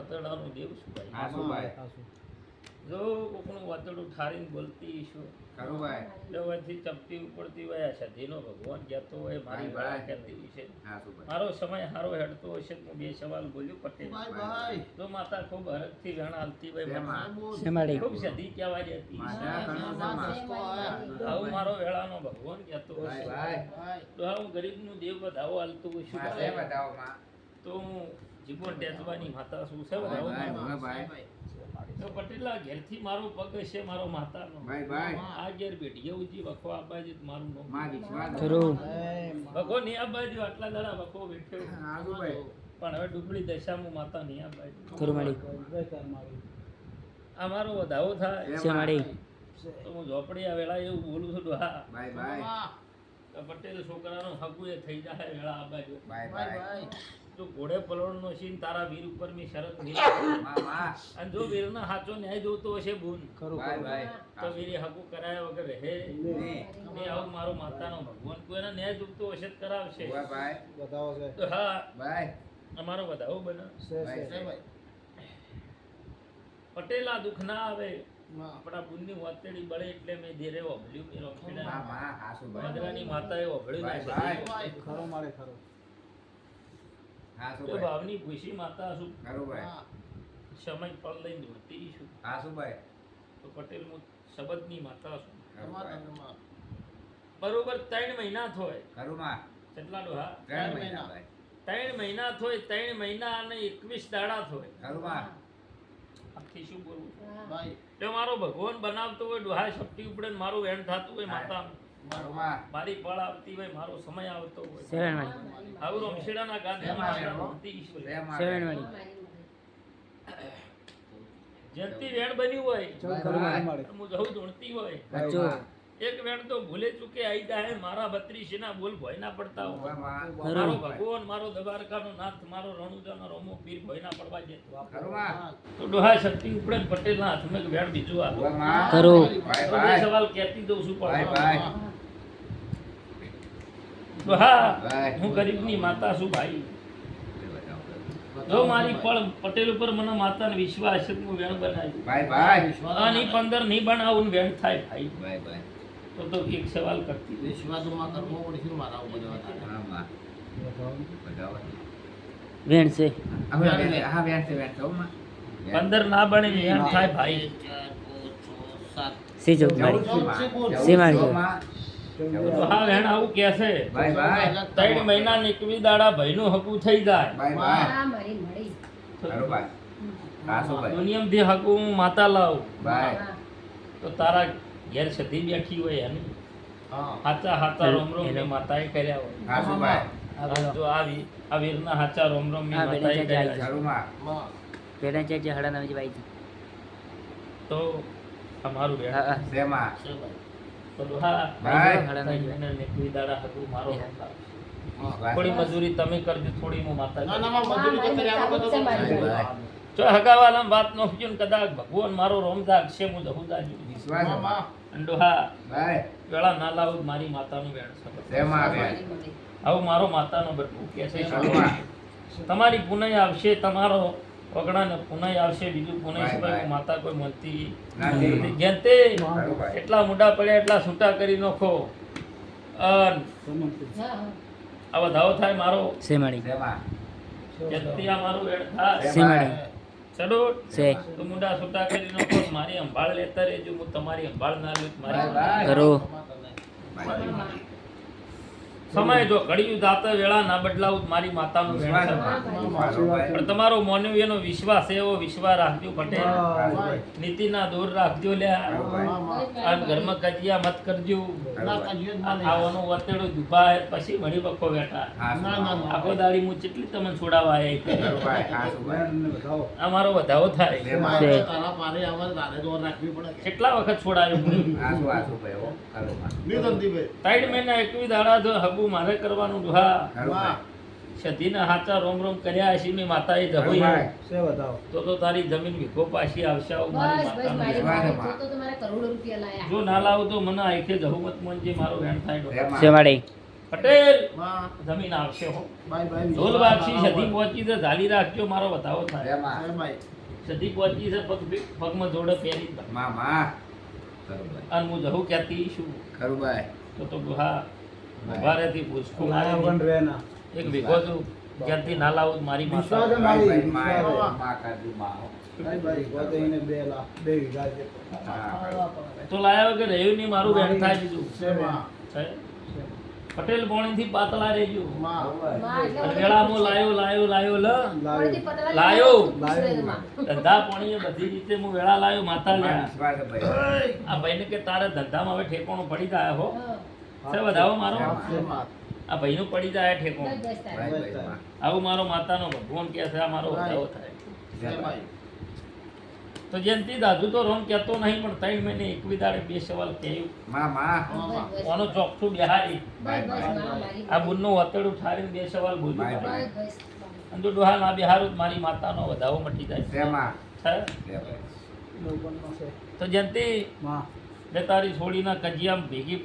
વતરડાનું દેવ છું ભાઈ. હા શું ભાઈ? જો કોકનું વાતરડું ઠારીને બોલતી છું ખરું ભાઈ. લેવાથી ચપટી ઉપડતી હોય છે જેનો ભગવાન કહેતો હોય મારી ભાઈ, ભાઈ. વાળા કહેતી છે હા શું ભાઈ? મારો સમય હારો હેડતો હશે તો હું બે સવાલ બોલ્યું પટેલ. તો માતા ખૂબ હરખથી વેણ હાલતી હોય ખૂબ સધી કહેવા જતી આવું મારો વેળાનો ભગવાન કહેતો ભાઈ હશે. ભાઈ. તો હું ગરીબનું દેવ બધાવો હાલતું હોય શું માં તો હું જીવન ટેચવાની માતા શું છે? ભાઈ બધાવો ભાઈ માતા. ભોળા ભાઈ. તો પટેલા ઘેરથી મારો પગ હશે મારો માતાનો. ભાઈ ભાઈ. આ ઘેર બેઠીએ ઉજી વખો આ મારું નામ. માં વિશ્વાસ ખરું વખો ની આ આટલા દાડા વખો બેઠ્યો હા શું ભાઈ. પણ હવે ડુબળી દશામાં માતા ની આ બાજુ. ખરું માડી આ મારો વધાવો થાય. તો હું ઝોપડી આ વેળા એવું બોલું છું હા ભાઈ ભાઈ. તો પટેલ છોકરાનો હગુ એ થઈ જાય વેળા આ બાજુ. ભાઈ. જો ઘોડે પલોણનો સીન તારા વીર ઉપર મી શરતમાં અને જો વીરના હાચો ન્યાય જોતો હશે બુન. ભાઈ ભાઈ તો વીરે હકુ કરાયા વગર રહે. ને ને આવું મારો માતાનો ભગવાન. કોઈના ન્યાય જોતો હશે તો કરાવશે. તો હા. ભાઈ. અમારો વધાવો બને. ભાઈ પટેલા દુઃખ ના આવે. આપણા બુનની વાતેડી બળે એટલે મેં ધીરે ઓભળ્યું મેં રોકડા માતાએ ઓભળ્યું ના ભાઈ, છે ભાઈ. હા તો ભાવની ભૂસી માતા શું ખરું ભાઈ સમય પલ લઈને ધોતી છું. હા શું ભાઈ તો પટેલ હું શબદની માતા છું. બરોબર ત્રણ મહિના થોય. ખરું માં કેટલા ડોહા ત્રણ મહિના ભાઈ. ત્રણ મહિના થોય ત્રણ મહિના અને એકવીસ દાડા થોય. ખરું માં આખી શું બોલવું જો મારો ભગવાન બનાવતો હોય ડોહા શક્તિ ઉપડે ને મારું વેણ થતું હોય માતા મારી આવતી હોય મારો સમય આવતો હોય. સેવન ગાંધીમાં સેવન વેણ હોય હું જવું હોય. જો. એક વેણ તો ભૂલે ચૂકે આઈ જાય મારા બત્રીસીના બોલ ભોયના પડતા હોય. મારો ભગવાન મારો દબારકાનો નાથ મારો રણુજાનો રમો પીર ભોયના પડવા જતો ખરું તો ડોહા શક્તિ ઉપડે પટેલ ના હાથમાં વેણ બીજું આ કરો ભાઈ ભાઈ સવાલ કહેતી દઉં છું ભાઈ પણ ભાઈ. હું ગરીબની માતા છું ભાઈ. જો મારી પણ પટેલ ઉપર મને માતાનો વિશ્વાસ છે હું વેણ બનાવી ભાઈ ભાઈ. નહીં પંદર નહીં બનાવું વેણ થાય ભાઈ. ભાઈ ભાઈ. તો તો એક સવાલ કરતી દઈશ. હા માં. બતાવો. વેણ છે. હા વેણ છે વેણ છે હો. પંદર ના બને વેણ થાય ભાઈ. છે ચૌદ હા વેણ આવું કે છે. ભાઈ ભાઈ ત્રણ મહિના ને દાડા ભાઈનું હકું થઈ જાય. ભાઈ ભાઈ મારી મળી. ખરું ભાઈ હા શું ભાઈ દુનિયામાંથી હકું હું માતા લાવું. તો તારા ઘેર સધી બેઠી હોય એને હાચા હાચા રોમ રોમ ને માતાએ કર્યા હોય. હા શું ભાઈ આ જો આવી આ વીરના હાચા રોમ રોમ માતાએ કર્યા. પેલા જે હડા નામની બાઈ તો અમારું હા હા ભાઈ. દાડા મારો. થોડી મજૂરી તમે કરજો થોડી હું માતા. જો હગાવાલા વાત નો ને કદાચ ભગવાન મારો રોમ જાગશે હું જહું જાજુ વિશ્વાસ. અંડો હા વેળા ના લાવું મારી માતાનું વેણ હવે મારો માતાનો બટકું કે છે. તમારી પુનઃ આવશે તમારો વગડાને પુનઃ આવશે બીજું પુનઃ સિવાય માતા કોઈ મળતી નથી. એટલા મોટા પડ્યા એટલા છૂટા કરી નાખો. અન આ વધાવો થાય મારો. માં. જેનથી આ મારું એડ થાય. માડી ચડો. છે તો મુંડા છૂટા કરી નાખો. મારી સંભાળ લેતા રહેજો. હું તમારી સંભાળ ના લઉં મારી ભાઈ. સમય જો ઘડિયું જાતા વેળા ના બદલાવું મારી માતાનું. પણ તમારો માનવીયનો વિશ્વાસ એવો વિશ્વાસ રાખજો પટેલ. નીતિના દૂર રાખજો લ્યા. આ ઘરમાં કજિયા મત કરજો ખરું ભાઈ. આવાનું પછી વળી બખો બેઠા હા શું ભાઈ. આખો દાડી હું કેટલી તમને છોડાવા આવી ખરું ભાઈ. હા શું ભાઈ. આ મારો વધાવો થાય. કેટલા વખત છોડાયો. ત્રણ મહિના એકવી દાડા હગું મારે કરવાનું દુહા. સધીના હાચા રોમ રોમ કર્યા હશે મેં માતાએ ભાઈ. તો તો તારી જમીન વીઘો પાછી આવશે આવું મારી બસ બસ માતાનું મારી તો તો તમારે કરોડો રૂપિયા લાયા. જો ના લાવો તો મને આખે જહુમત મન જે મારો વેણ થાય છે. પટેલ જમીન આવશે હો. ઢોલ વાગશી સધી પહોંચી તો ઝાલી રાખજો મારો બતાવો થાય. સધી પહોંચી છે પગ પગમાં જોડે પહેરી અને હું જહું કહેતી શું ખરું ભાઈ તો તો ગુહા ભારેથી રેના એક ભેગો છું ક્યાંથી ના લાવું મારી માતા વિશ્વાસ મારી તો લાયા વગર રહ્યું નહીં મારું બેન થાય બીજું. પટેલ પોણી થી પાતળા અને વેળામાં લાયો લાયો લાયો લ. લાવ્યો લાયો. ધંધા પોણીએ બધી રીતે હું વેળા લાયો માતા લ્યા. ભાઈ. આ ભાઈને કે તારે ધંધામાં હવે ઠેકોણું પડી ગયા હો. છે વધાવો મારો? આ ભાઈનું પડી જાય ભાઈ ભાઈ માં આવું મારો માતાનો ભગવાન કે છે આ મારો વધાવો થાય. તો જયંતિ દાદુ તો રોમ કહેતો નહીં પણ ત્રણ મહિને એકવી દાડે બે સવાલ કહ્યું. માં માં. આનો ચોખ્ઠું બિહારી આ બુનનું વતેડું ઠારીને બે સવાલ બોલ્યું. અને જો ડોહા ના બિહારું મારી માતાનો વધાવો મટી જાય. ભાઈ તો જયંતિ માં. ને તારી છોડીના કજિયામ ભેગી